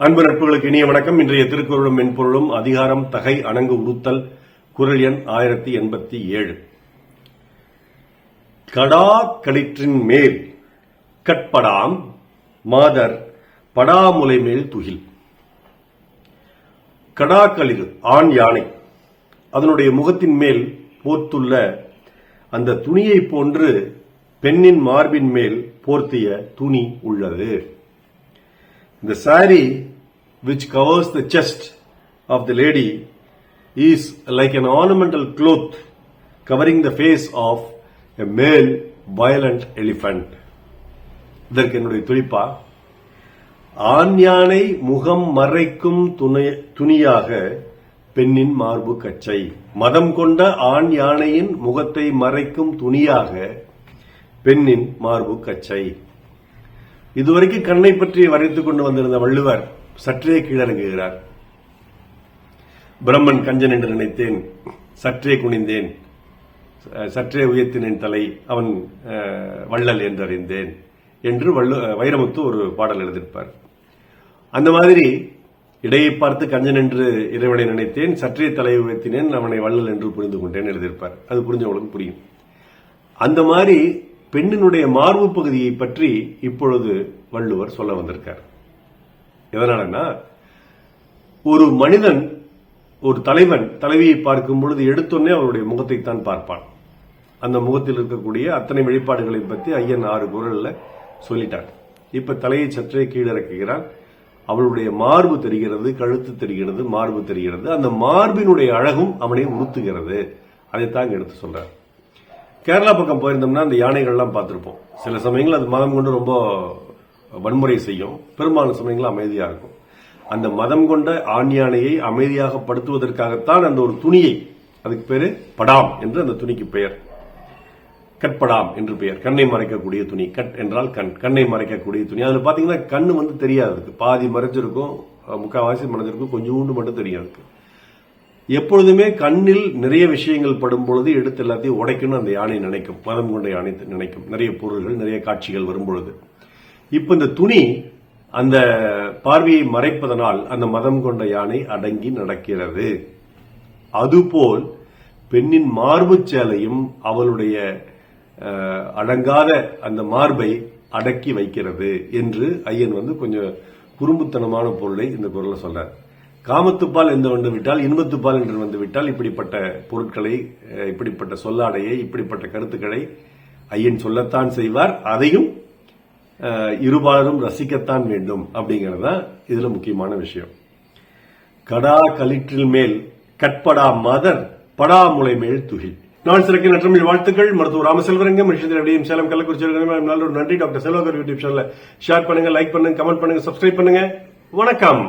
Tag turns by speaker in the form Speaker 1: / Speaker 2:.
Speaker 1: அன்பு நட்புகளுக்கு இனிய வணக்கம். இன்றைய திருக்குறளும் மென்பொருளும் அதிகாரம் தகை அணங்கு உறுத்தல் குரல் எண் ஆயிரத்தி எண்பத்தி ஏழு. கடா களிற்றின் மேல் கட்படாம் மாதர் படாமுலை மேல் துகில். கடாக்களில் ஆண் யானை. அதனுடைய முகத்தின் மேல் போர்த்துள்ள அந்த துணியை போன்று பெண்ணின் மார்பின் மேல் போர்த்திய துணி உள்ளது. The sari, which covers the chest of the lady is like an ornamental cloth covering the face of a male violent elephant. இதற்கு என்னுடைய துடிப்பா ஆண் யானை முகம் மறைக்கும் துணியாக பெண்ணின் மார்பு கச்சை மதம் கொண்ட ஆண் யானையின் முகத்தை மறைக்கும் துணியாக பெண்ணின் மார்பு கச்சை இதுவரைக்கும் கண்ணை பற்றி வரைத்துக் கொண்டு வந்திருந்த வள்ளுவர் சற்றே கீழறங்குகிறார். பிரம்மன் கஞ்சன் என்று நினைத்தேன் சற்றே குனிந்தேன் சற்றே உயர்த்தினேன் தலை அவன் அஹ், வள்ளல் என்றறிந்தேன் என்று வள்ளு வைரமுத்து ஒரு பாடல் எழுதியிருப்பார். அந்த மாதிரி இடையை பார்த்து கஞ்சன் என்று இறைவனை நினைத்தேன் சற்றே தலை உயர்த்தினேன் அவனை வள்ளல் என்று புரிந்து கொண்டேன் எழுதியிருப்பார். அது புரிஞ்சவங்களுக்கு புரியும். அந்த மாதிரி பெண்ணினுடைய மார்பு பகுதியை பற்றி இப்பொழுது வள்ளுவர் சொல்ல வந்திருக்கார். எதனாலன்னா ஒரு மனிதன் ஒரு தலைவன் தலைவியை பார்க்கும் பொழுது எடுத்தோன்னே அவருடைய முகத்தை தான் பார்ப்பான். அந்த முகத்தில் இருக்கக்கூடிய அத்தனை வெளிப்பாடுகளை பற்றி ஐயன் ஆறு குரல்ல சொல்லிட்டான் இப்ப தலையை சற்றே கீழிறக்குகிறான் அவளுடைய மார்பு தெரிகிறது கழுத்து தெரிகிறது மார்பு தெரிகிறது. அந்த மார்பினுடைய அழகும் அவனை உறுத்துகிறது. அதைத்தான் எடுத்து சொல்றார். கேரளா பக்கம் போயிருந்தோம்னா அந்த யானைகள்லாம் பார்த்துருப்போம். சில சமயங்கள் அது மதம் கொண்டு ரொம்ப வன்முறை செய்யும். பெரும்பாலான சமயங்கள் அமைதியாக இருக்கும். அந்த மதம் கொண்ட ஆண் யானையை அமைதியாக படுத்துவதற்காகத்தான் அந்த ஒரு துணியை அதுக்கு பேரு படாம் என்று அந்த துணிக்கு பெயர். கட்படாம் என்று பெயர். கண்ணை மறைக்கக்கூடிய துணி. கட் என்றால் கண். கண்ணை மறைக்கக்கூடிய துணி. அதில் பார்த்தீங்கன்னா கண்ணு வந்து தெரியாது. பாதி மறைஞ்சிருக்கும் முக்கால்வாசி முக்காவாசி மறைஞ்சிருக்கும் கொஞ்சோண்டு மட்டும் தெரியும் எப்பொழுதுமே கண்ணில் நிறைய விஷயங்கள் படும் பொழுது எடுத்து எல்லாத்தையும் உடைக்கணும் அந்த யானை நினைக்கும் மதம் கொண்ட யானை நினைக்கும். நிறைய பொருள்கள் நிறைய காட்சிகள் வரும் பொழுது இப்ப இந்த துணி அந்த பார்வையை மறைப்பதனால் அந்த மதம் கொண்ட யானை அடங்கி நடக்கிறது. அதுபோல் பெண்ணின் மார்புச் சேலையும் அவளுடைய அடங்காத அந்த மார்பை அடக்கி வைக்கிறது என்று ஐயன் வந்து கொஞ்சம் குறும்புத்தனமான பொருளை இந்த குரலை சொல்றார். காமத்துப்பால் எந்த வந்து விட்டால் இன்பத்துப்பால் என்று வந்து விட்டால் இப்படிப்பட்ட பொருட்களை இப்படிப்பட்ட சொல்லாடையை இப்படிப்பட்ட கருத்துக்களை ஐயன் சொல்லத்தான் செய்வார். அதையும் இருபாலரும் ரசிக்கத்தான் வேண்டும் அப்படிங்கிறது தான் இதுல முக்கியமான விஷயம். கடா கலிற்றில் மேல் கட்படா மதர் படாமுலை மேல் துகில். நான் சிறக்க நற்றமிழ் வாழ்த்துக்கள். மருத்துவர் ராமசெல்வரங்கம் ரிஷிதரடியும் சேலம் கள்ளக்குறிச்சி ஒரு நன்றி. Doctor Selvakar YouTube channel share பண்ணுங்க லைக் பண்ணுங்க கமெண்ட் பண்ணுங்க சப்ஸ்கிரைப் பண்ணுங்க. வணக்கம்.